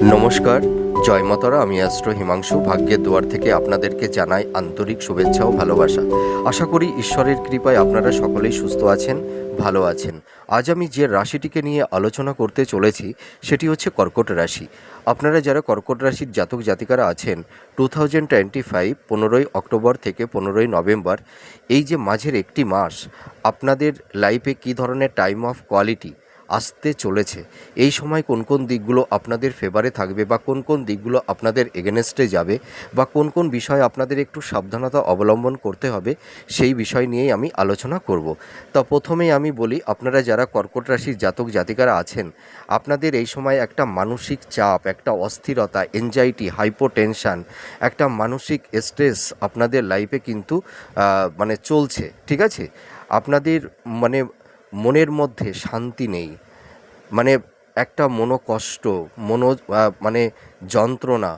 নমস্কার, জয় মাতারা, আমি অ্যাস্ট্রো হিমাংশু, ভাগ্যের দুয়ার থেকে আপনাদেরকে জানাই আন্তরিক শুভেচ্ছা ও ভালোবাসা। আশা করি ঈশ্বরের কৃপায় আপনারা সকলেই সুস্থ আছেন, ভালো আছেন। আজ আমি যে রাশিটিকে নিয়ে আলোচনা করতে চলেছি, সেটি হচ্ছে কর্কট রাশি। আপনারা যারা কর্কট রাশির জাতক জাতিকারা আছেন, টু থাউজেন্ড টোয়েন্টি ফাইভ, পনেরোই অক্টোবর থেকে পনেরোই নভেম্বর, এই যে মাঝের একটি মাস, আপনাদের লাইফে কী ধরনের টাইম অফ কোয়ালিটি আসতে চলেছে। এই সময় কোন কোন দিকগুলো আপনাদের ফেভারে থাকবে বা কোন কোন দিকগুলো আপনাদের এগেনস্টে যাবে বা কোন কোন বিষয়ে আপনাদের একটু সাবধানতা অবলম্বন করতে হবে, সেই বিষয় নিয়েই আমি আলোচনা করব। তা প্রথমেই আমি বলি, আপনারা যারা কর্কট রাশির জাতক জাতিকারা আছেন, আপনাদের এই সময় একটা মানসিক চাপ, একটা অস্থিরতা এনজাইটি হাইপোটেনশান একটা মানসিক স্ট্রেস আপনাদের লাইফে কিন্তু মানে চলছে। ঠিক আছে? আপনাদের মানে মনের মধ্যে শান্তি নেই। মানে একটা মনোকষ্ট, মনো মানে যন্ত্রণা,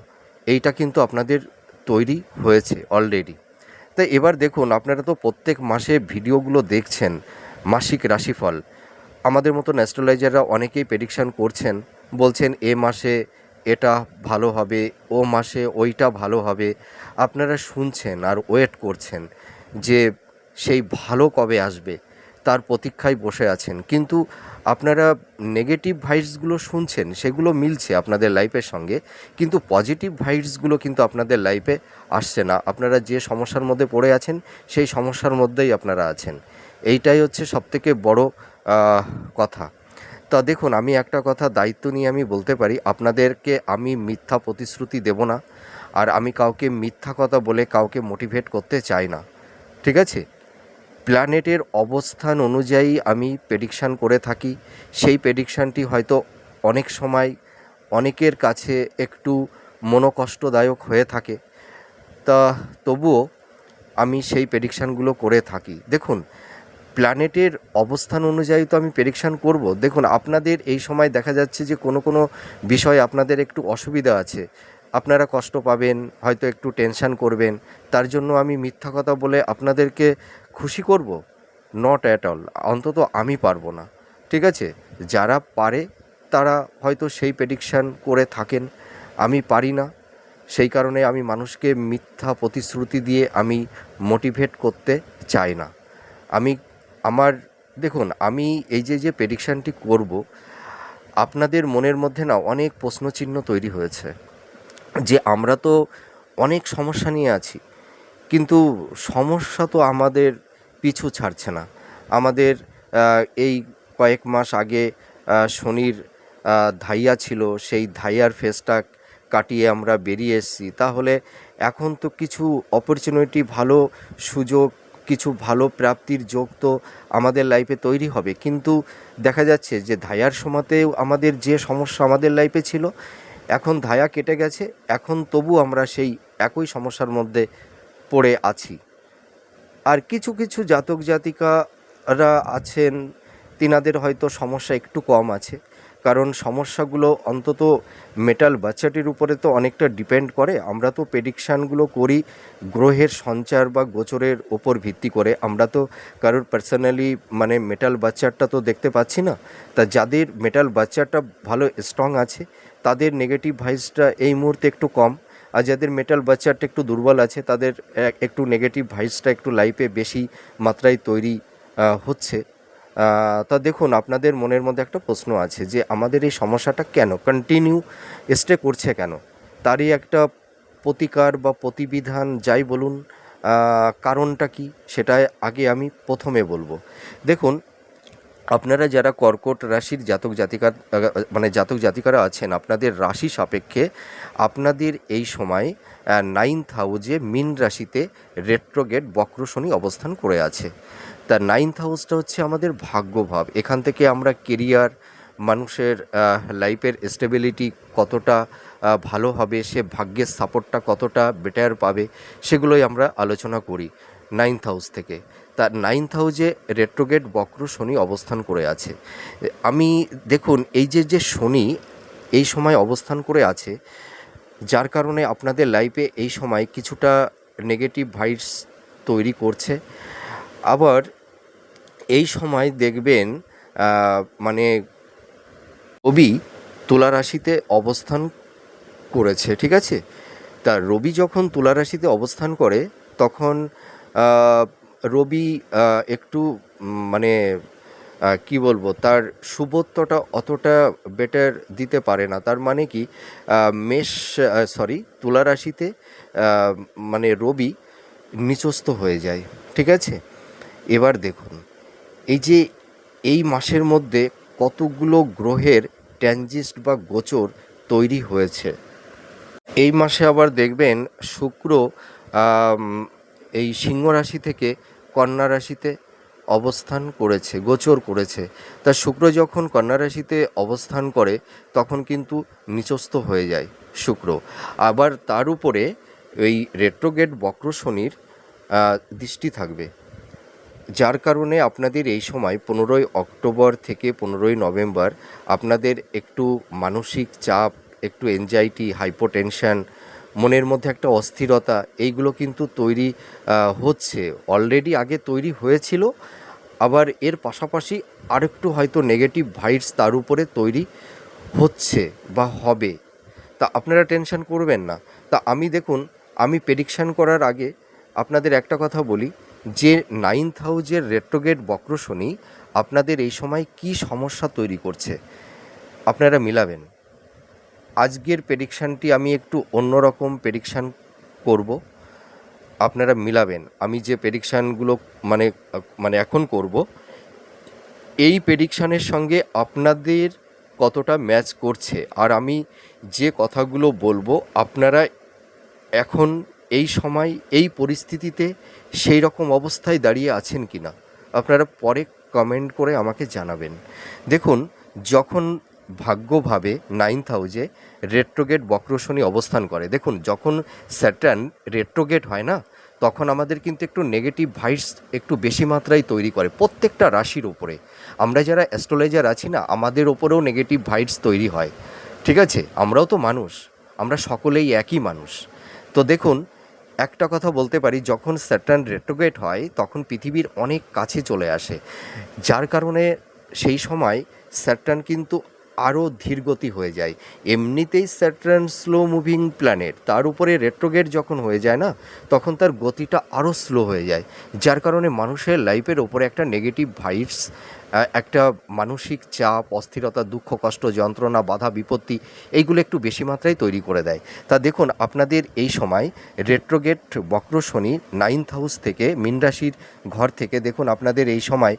এইটা কিন্তু আপনাদের তৈরি হয়েছে অলরেডি তাই এবার দেখুন, আপনারা তো প্রত্যেক মাসে ভিডিওগুলো দেখছেন, মাসিক রাশিফল। আমাদের মতো অ্যাস্ট্রোলজাররা অনেকেই প্রেডিকশান করছেন, বলছেন এ মাসে এটা ভালো হবে, ও মাসে ওইটা ভালো হবে। আপনারা শুনছেন আর ওয়েট করছেন যে সেই ভালো কবে আসবে তার প্রতীক্ষায় বসে আছেন। কিন্তু আপনারা নেগেটিভ ভাইবসগুলো শুনছেন, সেগুলো মিলছে আপনাদের লাইফের সঙ্গে, কিন্তু পজিটিভ ভাইবসগুলো কিন্তু আপনাদের লাইফে আসছে না। আপনারা যে সমস্যার মধ্যে পড়ে আছেন, সেই সমস্যার মধ্যেই আপনারা আছেন। এইটাই হচ্ছে সবথেকে বড় কথা। তা দেখুন, আমি একটা কথা দায়িত্ব নিয়ে আমি বলতে পারি, আপনাদেরকে আমি মিথ্যা প্রতিশ্রুতি দেব না। আর আমি কাউকে মিথ্যা কথা বলে কাউকে মোটিভেট করতে চাই না। ঠিক আছে? প্ল্যানেটের অবস্থান অনুযায়ী আমি প্রেডিকশান করে থাকি। সেই প্রেডিকশানটি হয়তো অনেক সময় অনেকের কাছে একটু মনোকষ্টদায়ক হয়ে থাকে। তা তবুও আমি সেই প্রেডিকশানগুলো করে থাকি। দেখুন, প্ল্যানেটের অবস্থান অনুযায়ী তো আমি প্রেডিকশান করব। দেখুন, আপনাদের এই সময় দেখা যাচ্ছে যে কোনো কোনো বিষয়ে আপনাদের একটু অসুবিধা আছে। আপনারা কষ্ট পাবেন, হয়তো একটু টেনশান করবেন। তার জন্য আমি মিথ্যা কথা বলে আপনাদেরকে খুশি করব? নট অ্যাট অল অন্তত আমি পারব না। ঠিক আছে? যারা পারে, তারা হয়তো সেই প্রেডিকশান করে থাকেন। আমি পারি না। সেই কারণে আমি মানুষকে মিথ্যা প্রতিশ্রুতি দিয়ে আমি মোটিভেট করতে চাই না। আমি, আমার, দেখুন, আমি এই যে যে প্রেডিকশানটি করব, আপনাদের মনের মধ্যে না অনেক প্রশ্নচিহ্ন তৈরি হয়েছে। যে আমরা তো অনেক সমস্যা নিয়ে আছি। কিন্তু সমস্যা তো আমাদের পিছু ছাড়ছে না। আমাদের এই কয়েক মাস আগে শনির ধাইয়া ছিল, সেই ধাইয়ার ফেসটা কাটিয়ে আমরা বেরিয়ে এসেছি। তাহলে এখন তো কিছু অপরচুনিটি ভালো সুযোগ, কিছু ভালো প্রাপ্তির যোগ তো আমাদের লাইফে তৈরি হবে। কিন্তু দেখা যাচ্ছে যে ধাইয়ার সময়তেও আমাদের যে সমস্যা আমাদের লাইফে ছিল, এখন ধায়া কেটে গেছে। এখন তবু আমরা সেই একই সমস্যার মধ্যে পড়ে আছি। আর কিছু কিছু জাতক জাতিকারা আছেন, তিনাদের হয়তো সমস্যা একটু কম আছে। কারণ সমস্যাগুলো অন্তত মেটাল বাচ্চাটির উপরে তো অনেকটা ডিপেন্ড করে। আমরা তো প্রেডিকশানগুলো করি গ্রহের সঞ্চার বা গোচরের ওপর ভিত্তি করে। আমরা তো কারোর পার্সোনালি মানে মেটাল বাচ্চারটা তো দেখতে পাচ্ছি না। তা যাদের মেটাল বাচ্চাটা ভালো স্ট্রং আছে, তাদের নেগেটিভ ভাইসটা এই মুহূর্তে একটু কম। আর যাদের মেটাল বাচ্চারটা একটু দুর্বল আছে, তাদের একটু নেগেটিভ ভাইসটা একটু লাইফে বেশি মাত্রায় তৈরি হচ্ছে। তা দেখুন, আপনাদের মনের মধ্যে একটা প্রশ্ন আছে যে, আমাদের এই সমস্যাটা কেন? কন্টিনিউ স্টে করছে কেন? তারই একটা প্রতিকার বা প্রতিবিধান যাই বলুন কারণটা কি? সেটা আগে আমি প্রথমে বলব। দেখুন আপনারা যারা কর্কট রাশির জাতক জাতিকা মানে জাতক জাতিকারা আছেন, আপনাদের রাশি সাপেক্ষে আপনাদের এই সময় নাইন্থ হাউজে মিন রাশিতে রেট্রোগেট বক্র শনি অবস্থান করে আছে। তা নাইন্থ হাউসটা হচ্ছে আমাদের ভাগ্যভাব। এখান থেকে আমরা কেরিয়ার মানুষের লাইফের স্টেবিলিটি কতটা ভালো হবে, সে ভাগ্যের সাপোর্টটা কতটা বেটার পাবে, সেগুলোই আমরা আলোচনা করি নাইন্থ হাউস থেকে। তা নাইন্থ হাউজে রেট্রোগেট বক্র শনি অবস্থান করে আছে। আমি, দেখুন, এই যে যে শনি এই সময় অবস্থান করে আছে, যার কারণে আপনাদের লাইফে এই সময় কিছুটা নেগেটিভ ভাইবস তৈরি করছে। আবার এই সময় দেখবেন মানে রবি তুলা রাশিতে অবস্থান করেছে, ঠিক আছে? তা রবি যখন তুলা রাশিতে অবস্থান করে, তখন রবি একটু মানে কি বলব, তার শুভত্বটা অতটা বেটার দিতে পারে না। তার মানে কি মেষ সরি তুলা রাশিতে মানে রবি নিচস্থ হয়ে যায়, ঠিক আছে? এবার দেখুন, এই যে এই মাসের মধ্যে কতগুলো গ্রহের ট্যানজিস্ট বা গোচর তৈরি হয়েছে। এই মাসে আবার দেখবেন শুক্র এই সিংহ রাশি থেকে কন্যা রাশিতে অবস্থান করেছে, গোচর করেছে। তা শুক্র যখন কন্যা রাশিতে অবস্থান করে, তখন কিন্তু নিচস্থ হয়ে যায় শুক্র। আবার তার উপরে এই রেট্রোগেট বক্র শনির দৃষ্টি থাকবে। যার কারণে আপনাদের এই সময় পনেরোই অক্টোবর থেকে পনেরোই নভেম্বর আপনাদের একটু মানসিক চাপ, একটু এনজাইটি হাইপোটেনশন মনের মধ্যে একটা অস্থিরতা, এইগুলো কিন্তু তৈরি হচ্ছে। অলরেডি আগে তৈরি হয়েছিল, আবার এর পাশাপাশি আরেকটু হয়তো নেগেটিভ ভাইটস তার উপরে তৈরি হচ্ছে বা হবে। তা আপনারা টেনশন করবেন না। তা আমি দেখুন, আমি প্রেডিকশান করার আগে আপনাদের একটা কথা বলি, যে নাইন্থ হাউজের রেট্রোগেট বক্র শনি আপনাদের এই সময় কি সমস্যা তৈরি করছে? আপনারা মিলাবেন। আজকের প্রেডিকশানটি আমি একটু অন্যরকম প্রেডিকশান করব। আপনারা মিলাবেন। আমি যে প্রেডিকশানগুলো মানে মানে এখন করব, এই প্রেডিকশানের সঙ্গে আপনাদের কতটা ম্যাচ করছে, আর আমি যে কথাগুলো বলব, আপনারা এখন এই সময়, এই পরিস্থিতিতে সেই রকম অবস্থায় দাঁড়িয়ে আছেন কি না আপনারা পরে কমেন্ট করে আমাকে জানাবেন। দেখুন, যখন ভাগ্যভাবে নাইন্থ হাউজে রেট্রোগেট বক্রশনি অবস্থান করে। দেখুন, যখন স্যাটার্ন রেট্রোগেট হয় না, তখন আমাদের কিন্তু একটু নেগেটিভ ভাইবস একটু বেশি মাত্রায় তৈরি করে প্রত্যেকটা রাশির ওপরে আমরা যারা অ্যাস্ট্রোলজার আছি না, আমাদের ওপরেও নেগেটিভ ভাইবস তৈরি হয়। ঠিক আছে? আমরাও তো মানুষ, আমরা সকলেই একই মানুষ। তো দেখুন, একটা কথা বলতে পারি, যখন স্যাটার্ন রেট্রোগেট হয়, তখন পৃথিবীর অনেক কাছে চলে আসে। যার কারণে সেই সময় স্যাটার্ন কিন্তু আরও ধীরগতি হয়ে যায়। এমনিতেই স্যাটার্ন স্লো মুভিং প্ল্যানেট, তার উপরে রেট্রোগেট যখন হয়ে যায় না, তখন তার গতিটা আরও স্লো হয়ে যায়, যার কারণে মানুষের লাইফের ওপরে একটা নেগেটিভ ভাইবস একটা মানসিক চাপ, অস্থিরতা, দুঃখ, কষ্ট, যন্ত্রণা, বাধা, বিপত্তি, এইগুলো একটু বেশি মাত্রায় তৈরি করে দেয়। তা দেখুন, আপনাদের এই সময় রেট্রোগেট বক্র শনি নাইন্থ হাউস থেকে মীন রাশির ঘর থেকে দেখুন, আপনাদের এই সময়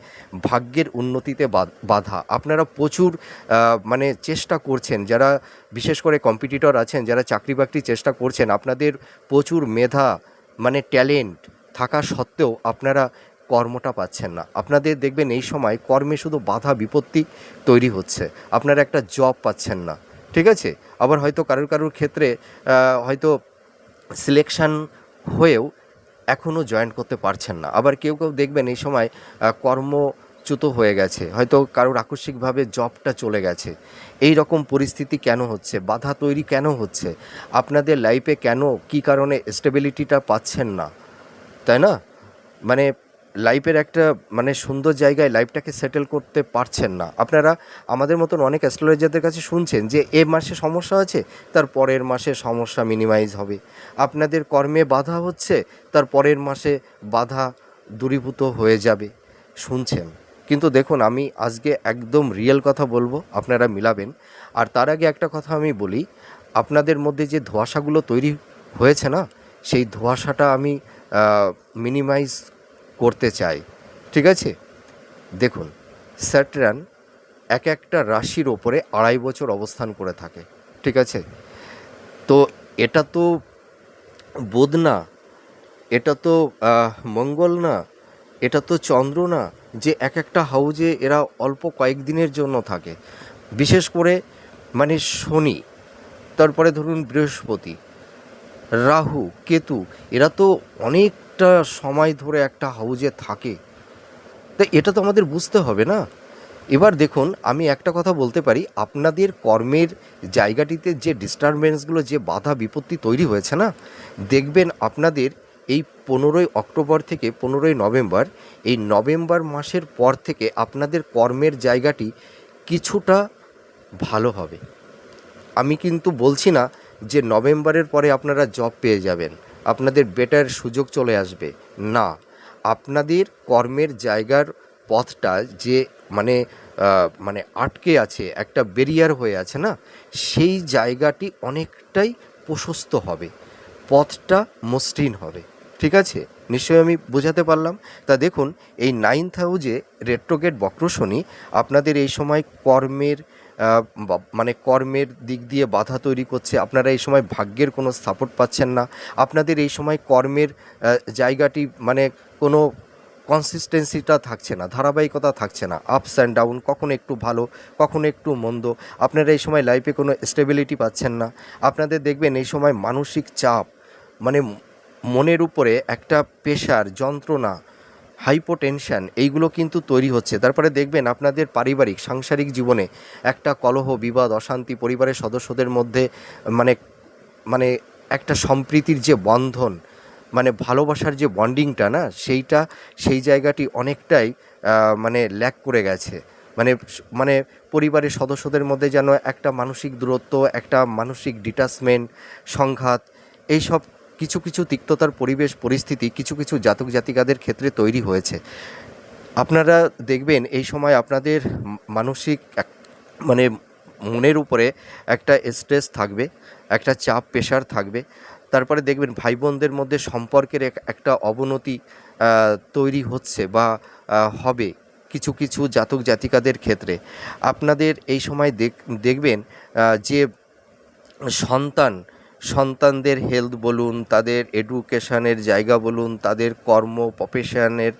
ভাগ্যের উন্নতিতে বাধা। আপনারা প্রচুর মানে চেষ্টা করছেন, যারা বিশেষ করে কম্পিটিটর আছেন, যারা চাকরি বাকরি চেষ্টা করছেন, আপনাদের প্রচুর মেধা মানে ট্যালেন্ট থাকা সত্ত্বেও আপনারা কর্মটা পাচ্ছেন না। আপনাদের দেখবেন এই সময় কর্মে শুধু বাধা, বিপত্তি তৈরি হচ্ছে। আপনারা একটা জব পাচ্ছেন না। ঠিক আছে? আবার হয়তো কারোর কারোর ক্ষেত্রে হয়তো সিলেকশন হয়েও এখনও জয়েন করতে পারছেন না। আবার কেউ কেউ দেখবেন এই সময় কর্মচ্যুত হয়ে গেছে। হয়তো কারোর আকস্মিকভাবে জবটা চলে গেছে। এই রকম পরিস্থিতি কেন হচ্ছে? বাধা তৈরি কেন হচ্ছে? আপনাদের লাইফে কেন, কি কারণে স্টেবিলিটিটা পাচ্ছেন না? তাই না? মানে লাইফের একটা মানে সুন্দর জায়গায় লাইফটাকে সেটেল করতে পারছেন না। আপনারা আমাদের মতন অনেক অ্যাস্ট্রোলজারদের কাছে শুনছেন যে এ মাসে সমস্যা আছে তার পরের মাসে সমস্যা মিনিমাইজ হবে। আপনাদের কর্মে বাধা হচ্ছে, তার পরের মাসে বাধা দূরীভূত হয়ে যাবে। শুনছেন? কিন্তু দেখুন, আমি আজকে একদম রিয়েল কথা বলব, আপনারা মিলাবেন। আর তার আগে একটা কথা আমি বলি, আপনাদের মধ্যে যে ধোঁয়াশাগুলো তৈরি হয়েছে না, সেই ধোঁয়াশাটা আমি মিনিমাইজ করতে চাই, ঠিক আছে? দেখুন, স্যাটরান এক একটা রাশির ওপরে আড়াই বছর অবস্থান করে থাকে, ঠিক আছে? তো এটা তো বোধ না, এটা তো মঙ্গল না, এটা তো চন্দ্র না, যে এক একটা হাউজে এরা অল্প কয়েকদিনের জন্য থাকে। বিশেষ করে মানে শনি, তারপরে ধরুন বৃহস্পতি, রাহু, কেতু, এরা তো অনেকটা সময় ধরে একটা হাউজে থাকে। তা এটা তো আমাদের বুঝতে হবে না? এবার দেখুন, আমি একটা কথা বলতে পারি, আপনাদের কর্মের জায়গাটিতে যে ডিস্টারবেন্সগুলো যে বাধা বিপত্তি তৈরি হয়েছে না? দেখবেন আপনাদের এই পনেরোই অক্টোবর থেকে পনেরোই নভেম্বর, এই নভেম্বর মাসের পর থেকে আপনাদের কর্মের জায়গাটি কিছুটা ভালো হবে। আমি কিন্তু বলছি না যে নভেম্বরের পরে আপনারা জব পেয়ে যাবেন। আপনাদের বেটার সুযোগ চলে আসবে। না, আপনাদের কর্মের জায়গার পথটা যে মানে মানে আটকে আছে, একটা বেরিয়ার হয়ে আছে না, সেই জায়গাটি অনেকটাই প্রশস্ত হবে, পথটা মসৃণ হবে। ঠিক আছে? নিশ্চয়ই আমি বোঝাতে পারলাম। তা দেখুন, এই নাইন্থ হাউজে রেট্রোগেট বক্রশনি আপনাদের এই সময় কর্মের মানে কর্মের দিক দিয়ে বাধা তৈরি করছে। আপনারা এই সময় ভাগ্যের কোনো সাপোর্ট পাচ্ছেন না। আপনাদের এই সময় কর্মের জায়গাটি মানে কোনো কনসিস্টেন্সিটা থাকছে না, ধারাবাহিকতা থাকছে না। আপস অ্যান্ড ডাউন কখনো একটু ভালো, কখনো একটু মন্দ। আপনারা এই সময় লাইফে কোনো স্টেবিলিটি পাচ্ছেন না। আপনাদের দেখবেন এই সময় মানসিক চাপ মানে মনের উপরে একটা প্রেশার যন্ত্রণা হাইপোটেনশন এইগুলো কিন্তু তৈরি হচ্ছে। তারপরে দেখবেন আপনাদের পারিবারিক, সাংসারিক জীবনে একটা কলহ, বিবাদ, অশান্তি, পরিবারের সদস্যদের মধ্যে মানে মানে একটা সম্প্রীতির যে বন্ধন মানে ভালোবাসার যে বন্ডিংটা না, সেইটা, সেই জায়গাটি অনেকটাই মানে ল্যাক করে গেছে। মানে মানে পরিবারের সদস্যদের মধ্যে যেন একটা মানসিক দূরত্ব, একটা মানসিক ডিটাচমেন্ট সংঘাত, এইসব কিছু কিছু তিক্ততার পরিবেশ, পরিস্থিতি, কিছু কিছু জাতক জাতিকাদের ক্ষেত্রে তৈরি হয়েছে। আপনারা দেখবেন এই সময় আপনাদের মানসিক এক- মানে মনের উপরে একটা স্ট্রেস থাকবে, একটা চাপ প্রেশার থাকবে। তারপরে দেখবেন ভাই বোনদের মধ্যে সম্পর্কের এক- একটা অবনতি তৈরি হচ্ছে বা হবে কিছু কিছু জাতক জাতিকাদের ক্ষেত্রে। আপনাদের এই সময় দেখ, দেখবেন যে সন্তান সন্তানদের হেলথ বলুন, তাদের এডুকেশানের জায়গা বলুন, তাদের কর্ম প্রফেশনের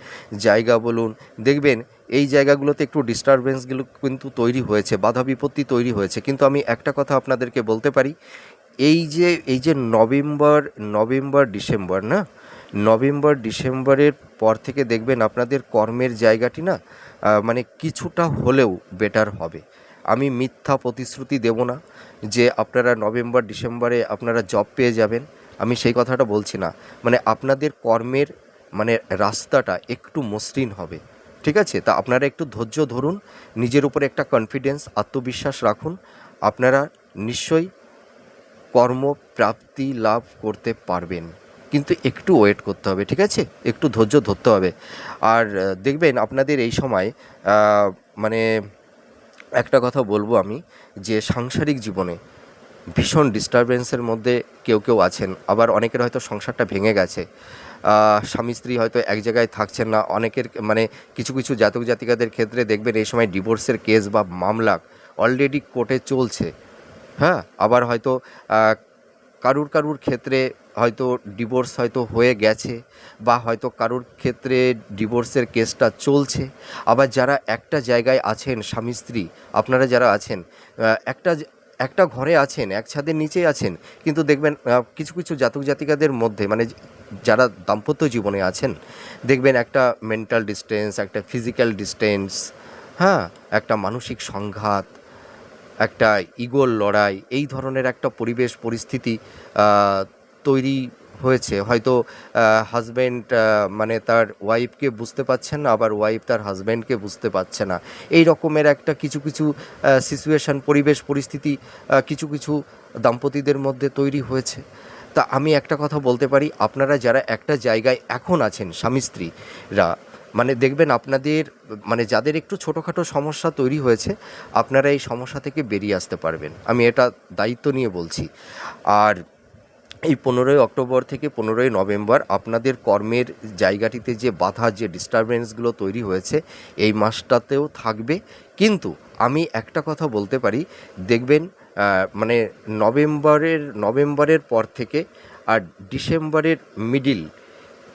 জায়গা বলুন। দেখবেন, এই জায়গাগুলোতে একটু ডিস্টারবেন্সগুলো কিন্তু তৈরি হয়েছে, বাধা বিপত্তি তৈরি হয়েছে। কিন্তু আমি একটা কথা আপনাদেরকে বলতে পারি, এই যে এই যে নভেম্বর নভেম্বর, ডিসেম্বর, না? নভেম্বর, ডিসেম্বরের পর থেকে দেখবেন আপনাদের কর্মের জায়গাটি না মানে কিছুটা হলেও বেটার হবে। আমি মিথ্যা প্রতিশ্রুতি দেব না যে আপনারা নভেম্বর, ডিসেম্বরে আপনারা জব পেয়ে যাবেন। আমি সেই কথাটা বলছি না। মানে আপনাদের কর্মের মানে রাস্তাটা একটু মসৃণ হবে। ঠিক আছে? তা আপনারা একটু ধৈর্য ধরুন, নিজের উপরে একটা কনফিডেন্স আত্মবিশ্বাস রাখুন। আপনারা নিশ্চয়ই কর্মপ্রাপ্তি লাভ করতে পারবেন। কিন্তু একটু ওয়েট করতে হবে, ঠিক আছে? একটু ধৈর্য ধরতে হবে। আর দেখবেন আপনাদের এই সময় মানে একটা কথা বলব আমি, যে সাংসারিক জীবনে ভীষণ ডিস্টারবেন্সের মধ্যে কেউ কেউ আছেন। আবার অনেকের হয়তো সংসারটা ভেঙে গেছে। স্বামী, স্ত্রী হয়তো এক জায়গায় থাকছেন না। অনেকের মানে কিছু কিছু জাতক, জাতিকাদের ক্ষেত্রে দেখবেন এই সময় ডিভোর্সের কেস বা মামলা অলরেডি কোর্টে চলছে। হ্যাঁ? আবার হয়তো কারুর কারুর ক্ষেত্রে হয়তো ডিভোর্স হয়তো হয়ে গেছে বা হয়তো কারুর ক্ষেত্রে ডিভোর্সের কেসটা চলছে। আবার যারা একটা জায়গায় আছেন স্বামী স্ত্রী, আপনারা যারা আছেন একটা একটা ঘরে আছেন, এক ছাদের নিচেই আছেন, কিন্তু দেখবেন কিছু কিছু জাতক জাতিকাদের মধ্যে মানে যারা দাম্পত্য জীবনে আছেন, দেখবেন একটা মেন্টাল ডিস্টেন্স একটা ফিজিক্যাল ডিস্টেন্স হ্যাঁ একটা মানসিক সংঘাত একটা ইগোর লড়াই, এই ধরনের একটা পরিবেশ পরিস্থিতি তৈরি হয়েছে। হয়তো হাজব্যান্ড মানে তার ওয়াইফকে বুঝতে পারছেন না, আবার ওয়াইফ তার হাজব্যান্ডকে বুঝতে পারছে না। এই রকমের একটা কিছু কিছু সিচুয়েশান পরিবেশ পরিস্থিতি কিছু কিছু দাম্পতিদের মধ্যে তৈরি হয়েছে। তা আমি একটা কথা বলতে পারি, আপনারা যারা একটা জায়গায় এখন আছেন স্বামী স্ত্রীরা মানে দেখবেন আপনাদের মানে যাদের একটু ছোটোখাটো সমস্যা তৈরি হয়েছে, আপনারা এই সমস্যা থেকে বেরিয়ে আসতে পারবেন। আমি এটা দায়িত্ব নিয়ে বলছি। আর এই পনেরোই অক্টোবর থেকে পনেরোই নভেম্বর আপনাদের কর্মের জায়গাটিতে যে বাধা, যে ডিস্টারবেন্সগুলো তৈরি হয়েছে, এই মাসটাতেও থাকবে। কিন্তু আমি একটা কথা বলতে পারি, দেখবেন মানে নভেম্বরের নভেম্বরের পর থেকে আর ডিসেম্বরের মিডিল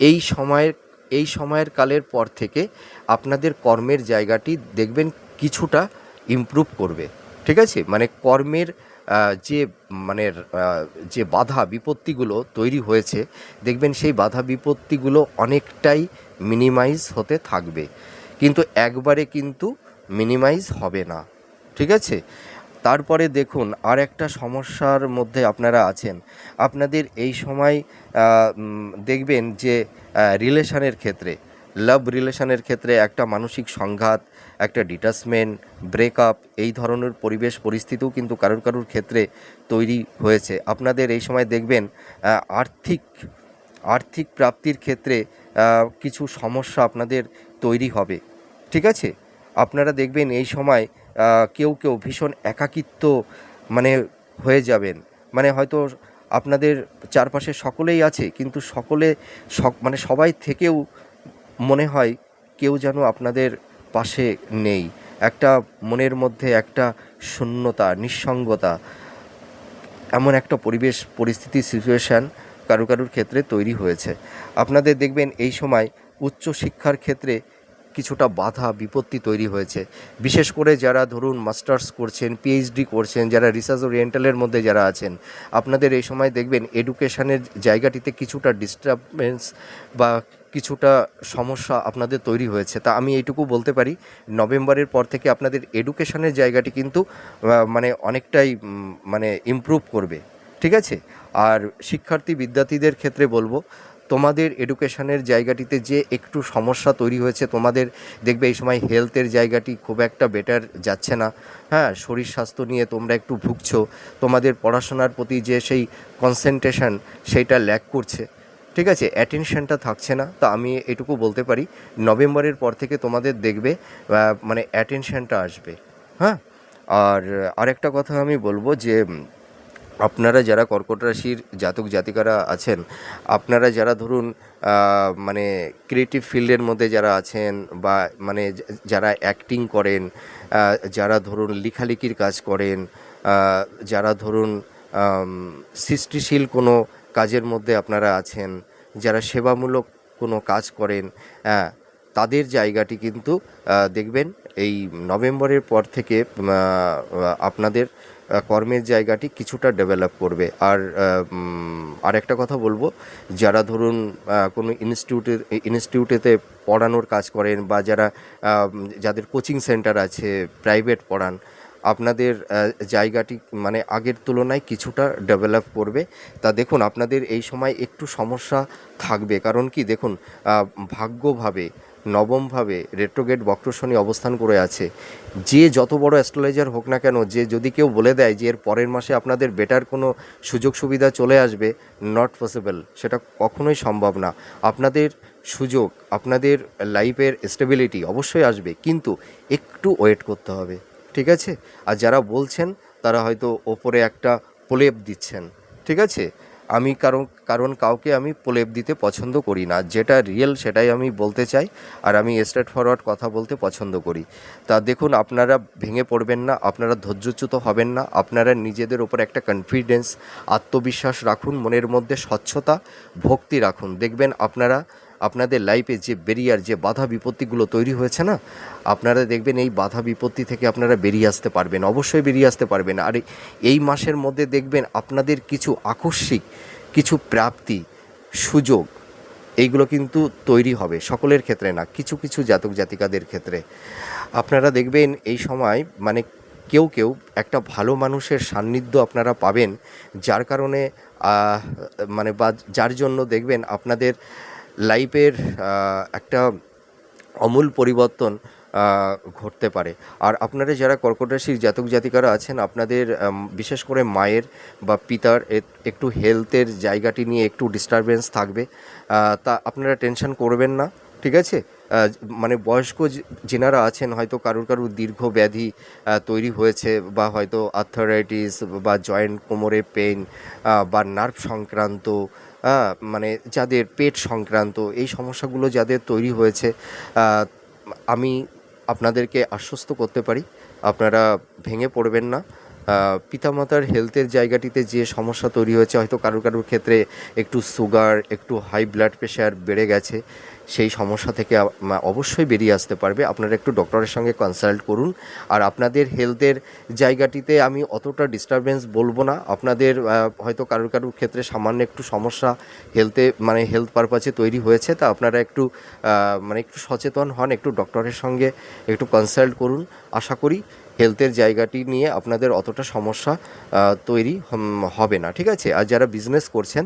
এই সময়ের এই সময়ের কালের পর থেকে আপনাদের কর্মের জায়গাটি দেখবেন কিছুটা ইমপ্রুভ করবে। ঠিক আছে? মানে কর্মের যে মানে যে বাধা বিপত্তিগুলো তৈরি হয়েছে, দেখবেন সেই বাধা বিপত্তিগুলো অনেকটাই মিনিমাইজ হতে থাকবে। কিন্তু একবারে কিন্তু মিনিমাইজ হবে না। ঠিক আছে? তারপরে দেখুন আর একটা সমস্যার মধ্যে আপনারা আছেন। আপনাদের এই সময় দেখবেন যে রিলেশনের ক্ষেত্রে, লাভ রিলেশনের ক্ষেত্রে একটা মানসিক সংঘাত, একটা ডিটাচমেন্ট, ব্রেকআপ এই ধরনের পরিবেশ পরিস্থিতিও কিন্তু কারোর কারোর ক্ষেত্রে তৈরি হয়েছে। আপনাদের এই সময় দেখবেন আর্থিক আর্থিক প্রাপ্তির ক্ষেত্রে কিছু সমস্যা আপনাদের তৈরি হবে। ঠিক আছে? আপনারা দেখবেন এই সময় কেউ কেউ ভীষণ একাকিত্ব মানে হয়ে যাবেন। মানে হয়তো আপনাদের চারপাশে সকলেই আছে, কিন্তু সকলে মানে সবাই থেকেও মনে হয় কেউ যেন আপনাদের পাশে নেই। একটা মনের মধ্যে একটা শূন্যতা, নিঃসঙ্গতা, এমন একটা পরিবেশ, পরিস্থিতি সিচুয়েশান কারও কারোর ক্ষেত্রে তৈরি হয়েছে। আপনাদের দেখবেন এই সময় উচ্চ শিক্ষার ক্ষেত্রে কিছুটা বাধা, বিপত্তি তৈরি হয়েছে। বিশেষ করে যারা ধরুন মাস্টার্স করছেন পিএইচডি করছেন, যারা রিসার্চ ওরিয়েন্টালের মধ্যে যারা আছেন, আপনাদের এই সময় দেখবেন এডুকেশনের জায়গাটিতে কিছুটা ডিস্টারবেন্স বা কিছুটা সমস্যা আপনাদের তৈরি হয়েছে। তা আমি এইটুকু বলতে পারি, নভেম্বরের পর থেকে আপনাদের এডুকেশনের জায়গাটি কিন্তু মানে অনেকটাই মানে ইমপ্রুভ করবে। ঠিক আছে? আর শিক্ষার্থী, বিদ্যার্থীদের ক্ষেত্রে বলব তোমাদের এডুকেশনের জায়গাটিতে যে একটু সমস্যা তৈরি হয়েছে, তোমাদের দেখবে এই সময় হেলথের জায়গাটি খুব একটা বেটার যাচ্ছে না। হ্যাঁ শরীর স্বাস্থ্য নিয়ে তোমরা একটু ভুগছো, তোমাদের পড়াশোনার প্রতি যে সেই কনসেন্ট্রেশন সেইটা ল্যাক করছে। ঠিক আছে অ্যাটেনশনটা থাকছে না, তা আমি এটুকু বলতে পারি, নভেম্বরের পর থেকে তোমাদের দেখবে মানে অ্যাটেনশনটা আসবে। হ্যাঁ আর আরেকটা কথা আমি বলব যে আপনারা যারা কর্কট রাশির জাতক জাতিকারা আছেন, আপনারা যারা ধরুন মানে ক্রিয়েটিভ ফিল্ডের মধ্যে যারা আছেন বা মানে যারা অ্যাক্টিং করেন যারা ধরুন লেখালেখির কাজ করেন যারা ধরুন সৃষ্টিশীল কোনো কাজের মধ্যে আপনারা আছেন, যারা সেবামূলক কোনো কাজ করেন তাদের জায়গাটি কিন্তু দেখবেন এই নভেম্বরের পর থেকে আপনাদের কর্মের জায়গাটি কিছুটা ডেভেলপ করবে। আর আহ, উম, আর একটা কথা বলব যারা ধরুন কোনো ইনস্টিটিউটে ইনস্টিটিউটেতে পড়ানোর কাজ করেন বা যারা যাদের কোচিং সেন্টার আছে প্রাইভেট পড়ান আপনাদের জায়গাটি মানে আগের তুলনায় কিছুটা ডেভেলপ করবে। তা দেখুন আপনাদের এই সময় একটু সমস্যা থাকবে। কারণ কি? দেখুন ভাগ্যভাবে নবমভাবে রেট্রোগেট বক্রশনি অবস্থান করে আছে। যে যত বড় অ্যাস্ট্রোলজার হোক না কেন, যে যদি কেউ বলে দেয় যে এর পরের মাসে আপনাদের বেটার কোনো সুযোগ সুবিধা চলে আসবে নট পসিবল সেটা কখনোই সম্ভব না। আপনাদের সুযোগ, আপনাদের লাইফের স্টেবিলিটি অবশ্যই আসবে, কিন্তু একটু ওয়েট করতে হবে, ঠিক আছে? আর যারা বলছেন, তারা হয়তো ওপরে একটা প্রলেপ দিচ্ছেন, ঠিক আছে? আমি কারণ কারণ কাউকে আমি প্রলেপ দিতে পছন্দ করি না। যেটা রিয়েল সেটাই আমি বলতে চাই আর আমি স্ট্রেট ফরওয়ার্ড কথা বলতে পছন্দ করি। তা দেখুন, আপনারা ভেঙে পড়বেন না, আপনারা ধৈর্যচ্যুত হবেন না, আপনারা নিজেদের ওপর একটা কনফিডেন্স আত্মবিশ্বাস রাখুন, মনের মধ্যে স্বচ্ছতা, ভক্তি রাখুন। দেখবেন আপনারা, আপনাদের লাইফে যে বেরিয়ার যে বাধা বিপত্তিগুলো তৈরি হয়েছে না, আপনারা দেখবেন এই বাধা বিপত্তি থেকে আপনারা বেরিয়ে আসতে পারবেন, অবশ্যই বেরিয়ে আসতে পারবেন। আর এই মাসের মধ্যে দেখবেন আপনাদের কিছু আকস্মিক কিছু প্রাপ্তি, সুযোগ, এইগুলো কিন্তু তৈরি হবে সকলের ক্ষেত্রে না, কিছু কিছু জাতক জাতিকাদের ক্ষেত্রে। আপনারা দেখবেন এই সময় মানে কেউ কেউ একটা ভালো মানুষের সান্নিধ্য আপনারা পাবেন, যার কারণে মানে বা যার জন্য দেখবেন আপনাদের লাইফের একটা অমূল পরিবর্তন ঘটতে পারে। আর আপনারা যারা কর্কট রাশির জাতক জাতিকারা আছেন, আপনাদের বিশেষ করে মায়ের বা পিতার একটু হেলথের জায়গাটি নিয়ে একটু ডিস্টারবেন্স থাকবে তা আপনারা টেনশন করবেন না, ঠিক আছে? মানে বয়স্ক যেনারা আছেন, হয়তো কারুর কারুর দীর্ঘ ব্যাধি তৈরি হয়েছে বা হয়তো আর্থারাইটিস বা জয়েন্ট কোমরে পেন বা নার্ভ সংক্রান্ত মানে যাদের পেট সংক্রান্ত, এই সমস্যাগুলো যাদের তৈরি হয়েছে আমি আপনাদেরকে আশ্বস্ত করতে পারি। আপনারা ভেঙে পড়বেন না। পিতামাতার হেলথের জায়গাটিতে যে সমস্যা তৈরি হয়েছে, হয়তো কারোর কারোর ক্ষেত্রে একটু সুগার একটু হাই ব্লাড প্রেশার বেড়ে গেছে। সেই সমস্যা থেকে অবশ্যই বেরিয়ে আসতে পারবে। আপনারা একটু ডক্টরের সঙ্গে কনসাল্ট করুন। আর আপনাদের হেলথের জায়গাটিতে আমি অতটা ডিস্টারবেন্স বলব না। আপনাদের হয়তো কারোর কারোর ক্ষেত্রে সামান্য একটু সমস্যা হেলথে মানে হেলথ পারপাসে তৈরি হয়েছে। তা আপনারা একটু মানে একটু সচেতন হন, একটু ডক্টরের সঙ্গে একটু কনসাল্ট করুন। আশা করি হেলথের জায়গাটি নিয়ে আপনাদের অতটা সমস্যা তৈরি হবে না। ঠিক আছে? আর যারা বিজনেস করছেন,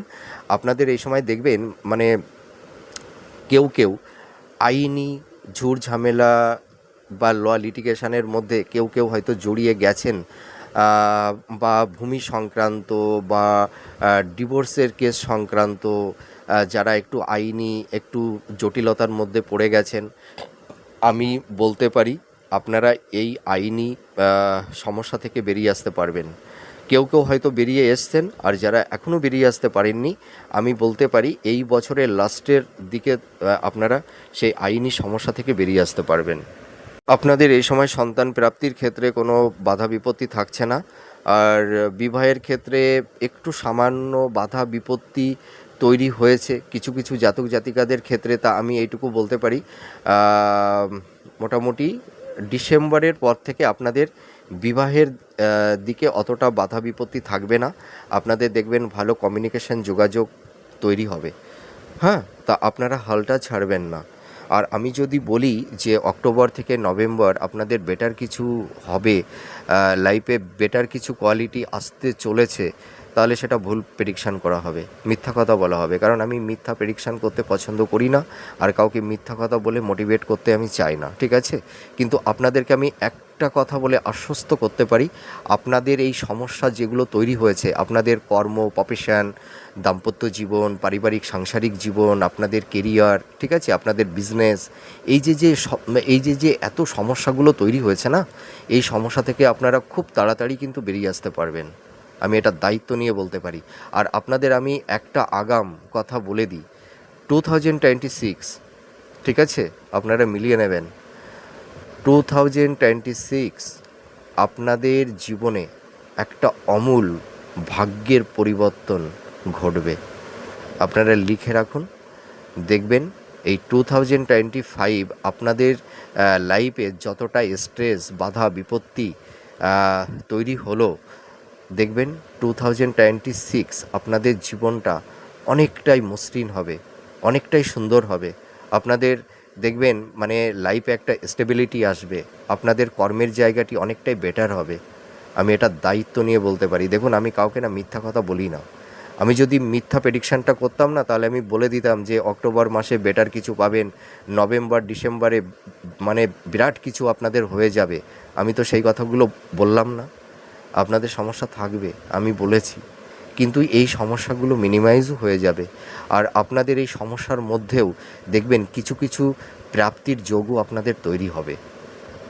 আপনাদের এই সময় দেখবেন মানে কেউ কেউ আইনি ঝুট ঝামেলা বা ল লিটিগেশনের মধ্যে কেউ কেউ হয়তো জড়িয়ে গেছেন বা ভূমি সংক্রান্ত বা ডিভোর্সের কেস সংক্রান্ত যারা একটু আইনি, একটু জটিলতার মধ্যে পড়ে গেছেন। আমি বলতে পারি আপনারা এই আইনি সমস্যা থেকে বেরিয়ে আসতে পারবেন। কেউ কেউ হয়তো বেরিয়ে এসছেন, আর যারা এখনও বেরিয়ে আসতে পারেননি, আমি বলতে পারি এই বছরের লাস্টের দিকে আপনারা সেই আইনি সমস্যা থেকে বেরিয়ে আসতে পারবেন। আপনাদের এই সময় সন্তান প্রাপ্তির ক্ষেত্রে কোনো বাধা বিপত্তি থাকছে না, আর বিবাহের ক্ষেত্রে একটু সামান্য বাধা বিপত্তি তৈরি হয়েছে, কিছু কিছু জাতক জাতিকাদের ক্ষেত্রে তা আমি এইটুকু বলতে পারি। মোটামুটি ডিসেম্বরের পর থেকে আপনাদের বিবাহের দিকে অতটা বাধা বিপত্তি থাকবে না। আপনাদের দেখবেন ভালো কমিউনিকেশন যোগাযোগ তৈরি হবে। হ্যাঁ তা আপনারা হালটা ছাড়বেন না। আর আমি যদি বলি যে অক্টোবর থেকে নভেম্বর আপনাদের বেটার কিছু হবে লাইফে বেটার কিছু কোয়ালিটি আসতে চলেছে, তাহলে সেটা ভুল প্রেডিকশান করা হবে। মিথ্যা কথা বলা হবে। কারণ আমি মিথ্যা প্রেডিকশান করতে পছন্দ করি না, আর কাউকে মিথ্যা কথা বলে মোটিভেট করতে আমি চাই না। ঠিক আছে? কিন্তু আপনাদেরকে আমি একটা কথা বলে আশ্বস্ত করতে পারি, আপনাদের এই সমস্যা যেগুলো তৈরি হয়েছে, আপনাদের কর্ম প্রফেশন দাম্পত্য জীবন, পারিবারিক, সাংসারিক জীবন, আপনাদের কেরিয়ার ঠিক আছে? আপনাদের বিজনেস এই যে যে এই যে যে এত সমস্যাগুলো তৈরি হয়েছে না, এই সমস্যা থেকে আপনারা খুব তাড়াতাড়ি কিন্তু বেরিয়ে আসতে পারবেন। আমি এটা দায়িত্ব নিয়ে বলতে পারি। আর আপনাদের আমি একটা আগাম কথা বলে দিই। টু থাউজেন্ড টোয়েন্টি সিক্স ঠিক আছে? আপনারা মিলিয়ে নেবেন। টু থাউজেন্ড টোয়েন্টি সিক্স আপনাদের জীবনে একটা অমূল ভাগ্যের পরিবর্তন ঘটবে। আপনারা লিখে রাখুন। দেখবেন এই টু থাউজেন্ড টোয়েন্টি ফাইভ আপনাদের লাইফে যতটা স্ট্রেস বাধা, বিপত্তি তৈরি হলো, দেখবেন টু থাউজেন্ড টোয়েন্টি সিক্স আপনাদের জীবনটা অনেকটাই মসৃণ হবে, অনেকটাই সুন্দর হবে। আপনাদের দেখবেন মানে লাইফে একটা স্টেবিলিটি আসবে, আপনাদের কর্মের জায়গাটি অনেকটাই বেটার হবে। আমি এটা দায়িত্ব নিয়ে বলতে পারি। দেখুন, আমি কাউকে না মিথ্যা কথা বলি না। আমি যদি মিথ্যা প্রেডিকশানটা করতাম না, তাহলে আমি বলে দিতাম যে অক্টোবর মাসে বেটার কিছু পাবেন, নভেম্বর, ডিসেম্বরে মানে বিরাট কিছু আপনাদের হয়ে যাবে। আমি তো সেই কথাগুলো বললাম না। আপনাদের সমস্যা থাকবে, আমি বলেছি। কিন্তু এই সমস্যাগুলো মিনিমাইজও হয়ে যাবে। আর আপনাদের এই সমস্যার মধ্যেও দেখবেন কিছু কিছু প্রাপ্তির যোগও আপনাদের তৈরি হবে।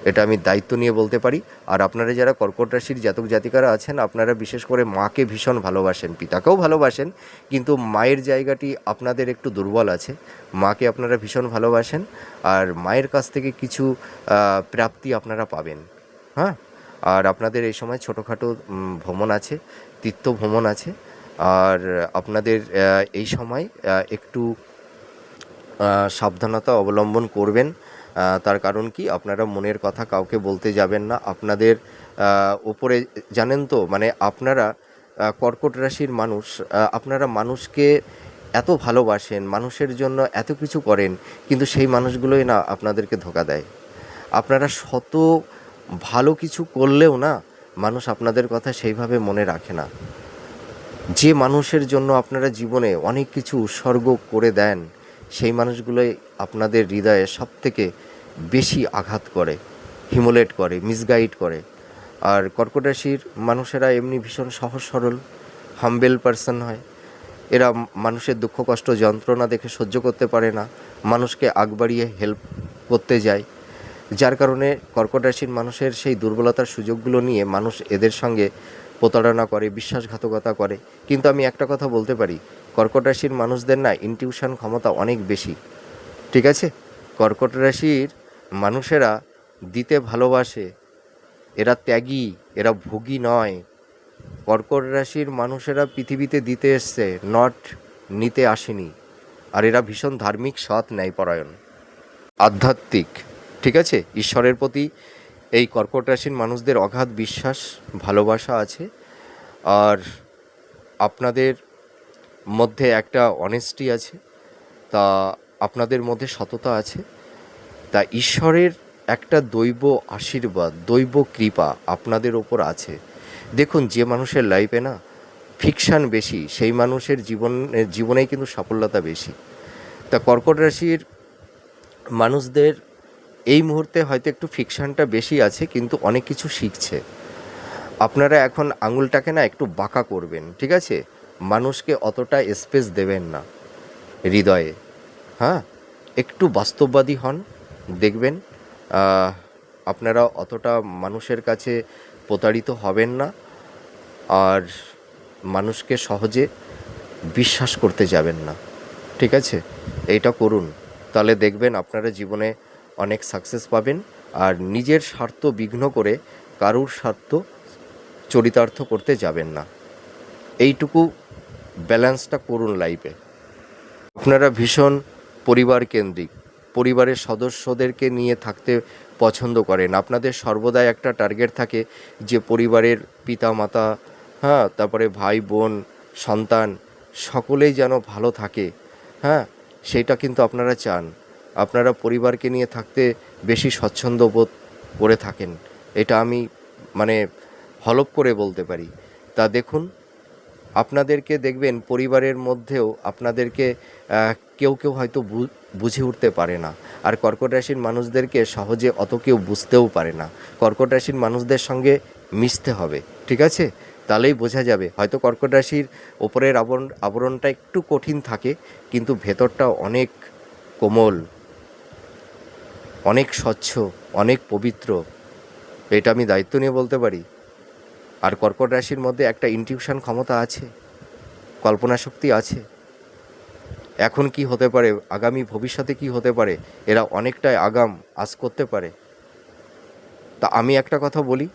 এটা আমি দায়িত্ব নিয়ে বলতে পারি। আর আপনারা যারা কর্কট রাশির জাতক জাতিকারা আছেন, আপনারা বিশেষ করে মাকে ভীষণ ভালোবাসেন, পিতাকেও ভালোবাসেন, কিন্তু মায়ের জায়গাটি আপনাদের একটু দুর্বল আছে। মাকে আপনারা ভীষণ ভালোবাসেন, আর মায়ের কাছ থেকে কিছু প্রাপ্তি আপনারা পাবেন। হ্যাঁ? আর আপনাদের এই সময় ছোটোখাটো ভ্রমণ আছে। তীর্থ ভ্রমণ আছে। আর আপনাদের এই সময় একটু সাবধানতা অবলম্বন করবেন। তার কারণ কি, আপনারা মনের কথা কাউকে বলতে যাবেন না। আপনাদের ওপরে, জানেন তো মানে আপনারা কর্কট রাশির মানুষ আপনারা মানুষকে এত ভালোবাসেন, মানুষের জন্য এত কিছু করেন, কিন্তু সেই মানুষগুলোই না আপনাদেরকে ধোকা দেয়। আপনারা শত ভালো কিছু করলেও না মানুষ আপনাদের কথা সেইভাবে মনে রাখে না। যে মানুষের জন্য আপনারা জীবনে অনেক কিছু উৎসর্গ করে দেন, সেই মানুষগুলোই আপনাদের হৃদয়ে সব থেকে বেশি আঘাত করে, হিমোলেট করে, মিসগাইড করে। আর কর্কট রাশির মানুষেরা এমনি ভীষণ সহজ সরল, হাম্বেল পার্সন হয়। এরা মানুষের দুঃখ কষ্ট যন্ত্রণা দেখে সহ্য করতে পারে না, মানুষকে আগ বাড়িয়ে হেল্প করতে যায়। যার কারণে কর্কট রাশির মানুষের সেই দুর্বলতার সুযোগগুলো নিয়ে মানুষ এদের সঙ্গে প্রতারণা করে, বিশ্বাসঘাতকতা করে। কিন্তু আমি একটা কথা বলতে পারি, কর্কট রাশির মানুষদের না ইনটিউশন ক্ষমতা অনেক বেশি। ঠিক আছে? কর্কট রাশির মানুষেরা দিতে ভালোবাসে, এরা ত্যাগী, এরা ভোগী নয়। কর্কট রাশির মানুষেরা পৃথিবীতে দিতে এসছে নট নিতে আসেনি। আর এরা ভীষণ ধার্মিক সৎ ন্যায়পরায়ণ। আধ্যাত্মিক। ঠিক আছে? ঈশ্বরের প্রতি এই কর্কট রাশির মানুষদের অগাধ বিশ্বাস, ভালোবাসা আছে। আর আপনাদের মধ্যে একটা অনেস্টি আছে, তা আপনাদের মধ্যে সততা আছে। তা ঈশ্বরের একটা দৈব আশীর্বাদ, দৈব কৃপা আপনাদের ওপর আছে। দেখুন, যে মানুষের লাইফে না ফিকশান বেশি, সেই মানুষের জীবন, জীবনেই কিন্তু সাফল্যতা বেশি। তা কর্কট রাশির মানুষদের এই মুহূর্তে হয়তো একটু ফিকশানটা বেশি আছে, কিন্তু অনেক কিছু শিখছে। আপনারা এখন আঙুলটাকে না একটু বাঁকা করবেন, ঠিক আছে? মানুষকে অতটা স্পেস দেবেন না, হৃদয়ে। হ্যাঁ? একটু বাস্তববাদী হন, দেখবেন আপনারা অতটা মানুষের কাছে প্রতারিত হবেন না, আর মানুষকে সহজে বিশ্বাস করতে যাবেন না, ঠিক আছে? এইটা করুন। তাহলে দেখবেন আপনারা জীবনে অনেক সাকসেস পাবেন আর নিজের স্বার্থ বিঘ্ন করে কারুর স্বার্থ চরিতার্থ করতে যাবেন না। এইটুকু ব্যালেন্সটা করুন লাইফে আপনারা ভীষণ পরিবার কেন্দ্রিক, পরিবারের সদস্যদেরকে নিয়ে থাকতে পছন্দ করেন। আপনাদের সর্বদাই একটা টার্গেট থাকে যে পরিবারের পিতা মাতা হ্যাঁ তারপরে ভাই, বোন, সন্তান, সকলেই যেন ভালো থাকে হ্যাঁ সেইটা কিন্তু আপনারা চান। আপনারা পরিবারকে নিয়ে থাকতে বেশি স্বচ্ছন্দ বোধ করে থাকেন। এটা আমি মানে হলপ করে বলতে পারি। তা দেখুন, আপনাদেরকে দেখবেন পরিবারের মধ্যেও আপনাদেরকে কেউ কেউ হয়তো বুঝে উঠতে পারে না। আর কর্কট রাশির মানুষদেরকে সহজে অত কেউ বুঝতেও পারে না। কর্কট রাশির মানুষদের সঙ্গে মিশতে হবে, ঠিক আছে? তাহলেই বোঝা যাবে। হয়তো কর্কট রাশির ওপরের আবরণ, আবরণটা একটু কঠিন থাকে, কিন্তু ভেতরটা অনেক কোমল অনেক স্বচ্ছ, অনেক পবিত্র। এটা আমি দায়িত্ব নিয়ে বলতে পারি। আর কর্কট রাশির মধ্যে একটা ইনটিউশন ক্ষমতা আছে, কল্পনা শক্তি আছে। এখন কি হতে পারে, আগামী ভবিষ্যতে কি হতে পারে, এরা অনেকটাই আগাম, আজ করতে পারে। তা আমি একটা কথা বলি,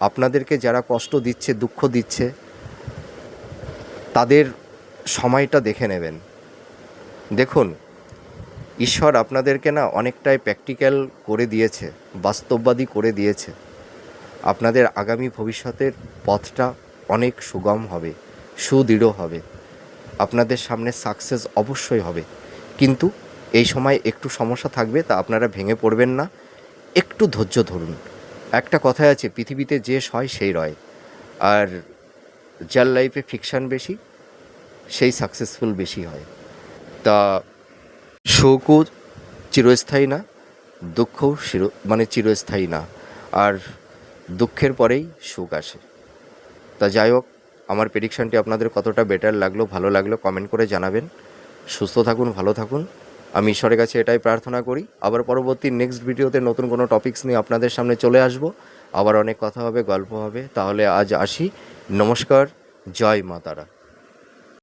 আপনাদেরকে যারা কষ্ট দিচ্ছে, দুঃখ দিচ্ছে, তাদের সময়টা দেখে নেবেন। দেখুন ঈশ্বর আপনাদেরকে না অনেকটাই প্র্যাকটিক্যাল করে দিয়েছে, বাস্তববাদী করে দিয়েছে। আপনাদের আগামী ভবিষ্যতের পথটা অনেক সুগম হবে, সুদৃঢ় হবে। আপনাদের সামনে সাকসেস অবশ্যই হবে। কিন্তু এই সময় একটু সমস্যা থাকবে তা আপনারা ভেঙে পড়বেন না। একটু ধৈর্য ধরুন। একটা কথাই আছে, পৃথিবীতে যে সয় সেই রয়। আর যার লাইফে ফিকশান বেশি, সেই সাকসেসফুল বেশি হয়। তা সুখও চিরস্থায়ী না, দুঃখও চির মানে চিরস্থায়ী না, আর দুঃখের পরেই সুখ আসে। তা যাই হোক, আমার প্রেডিকশানটি আপনাদের কতটা বেটার লাগল, ভালো লাগল কমেন্ট করে জানাবেন। সুস্থ থাকুন, ভালো থাকুন। আমি ঈশ্বরের কাছে এটাই প্রার্থনা করি। আবার পরবর্তী নেক্সট ভিডিওতে নতুন কোনো টপিকস নিয়ে আপনাদের সামনে চলে আসব। আবার অনেক কথা হবে, গল্প হবে। তাহলে আজ আসি। নমস্কার, জয় মা তারা